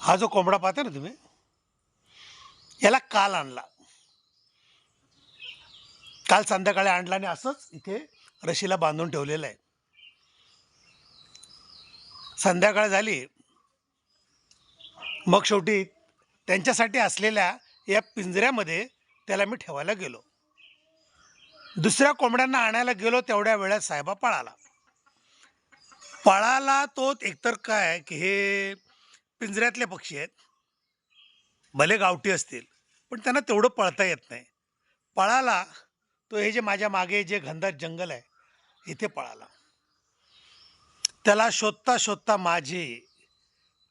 हा जो कोंबडा पाहता ना तुम्ही याला काल आणला. काल संध्याकाळी आणला आणि असंच इथे रशीला बांधून ठेवलेलं आहे. संध्याकाळ झाली. मग शेवटी त्यांच्यासाठी असलेल्या या पिंजऱ्यामध्ये त्याला मी ठेवायला गेलो. दुसऱ्या कोंबड्यांना आणायला गेलो तेवढ्या वेळात साहेबा पळाला. पळाला तो एकतर काय की हे पिंजऱ्यातले पक्षी आहेत. भले गावठी असतील पण त्यांना तेवढं पळता येत नाही. पळाला तो हे जे माझ्या मागे जे घनदाट जंगल आहे इथे पळाला. त्याला शोधता शोधता माझी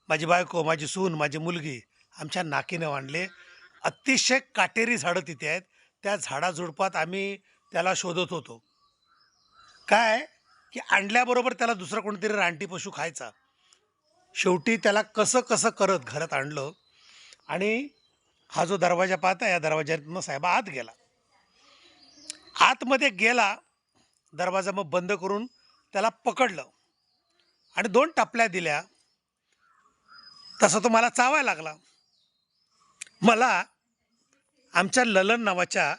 माझी बायको माझी सून माझी मुलगी आमच्या नाकीने आणले अतिशय काटेरी झाडं तिथे आहेत. त्या झाडाझुडपात आम्ही त्याला शोधत होतो. काय? की आणल्याबरोबर त्याला दुसरं कोणतरी रानटी पशु खायचा. शेवटी त्याला कसं कसं करत घरात आणलं आणि हा जो दरवाजा पाहता या दरवाज्यातनं साहेब आत गेला. आतमध्ये गेला दरवाजा मग बंद करून त्याला पकडलं आणि दोन टपल्या दिल्या. तसं तो मला चावायला लागला. मला आमच्या ललन नावाच्या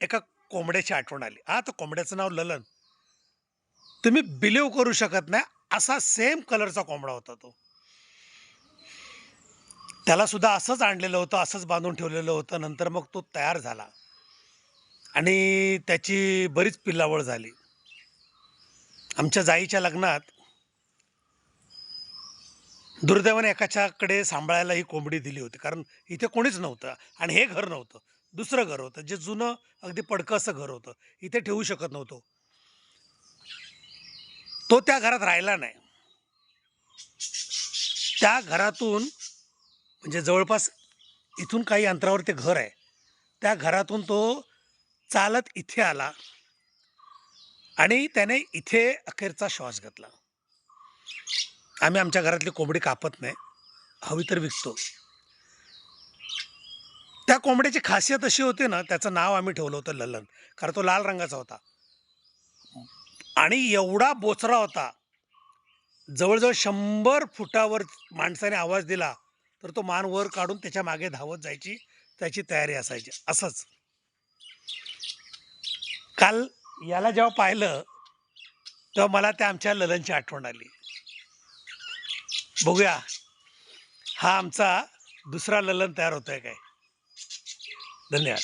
एका कोंबड्याची आठवण आली. हा तर कोंबड्याचं नाव ललन. तुम्ही बिलीव करू शकत नाही. असा सेम कलरचा कोंबडा होता तो. त्याला सुद्धा असंच आणलेलं होतं असंच बांधून ठेवलेलं होतं. नंतर मग तो तयार झाला. आणि त्याची बरीच पिल्लावळ झाली. आमच्या जाईच्या लग्नात दुर्दैवाने एकाच्याकडे सांभाळायला ही कोंबडी दिली होती. कारण इथे कोणीच नव्हतं आणि हे घर नव्हतं. दुसरं घर होतं. जे जुनं अगदी पडकं असं घर होतं. इथे ठेवू शकत नव्हतो. तो त्या घरात राहिला नाही. त्या घरातून म्हणजे जवळपास इथून काही अंतरावर ते घर आहे. त्या घरातून तो चालत इथे आला आणि त्याने इथे अखेरचा श्वास घेतला. आम्ही आमच्या घरातली कोंबडी कापत नाही हवी तर विकतो. त्या कोंबड्याची खासियत अशी होती ना त्याचं नाव आम्ही ठेवलं होतं ललन कारण तो लाल रंगाचा होता. आणि एवढा बोचरा होता. जवळजवळ शंभर फुटावर माणसाने आवाज दिला तर तो मान वर काढून त्याच्यामागे धावत जायची त्याची तयारी असायची. असंच. काल याला जेव्हा पाहिलं तेव्हा मला त्या आमच्या ललनची आठवण आली. बघूया हा आमचा दुसरा ललन तयार होतोय काय? धन्यवाद.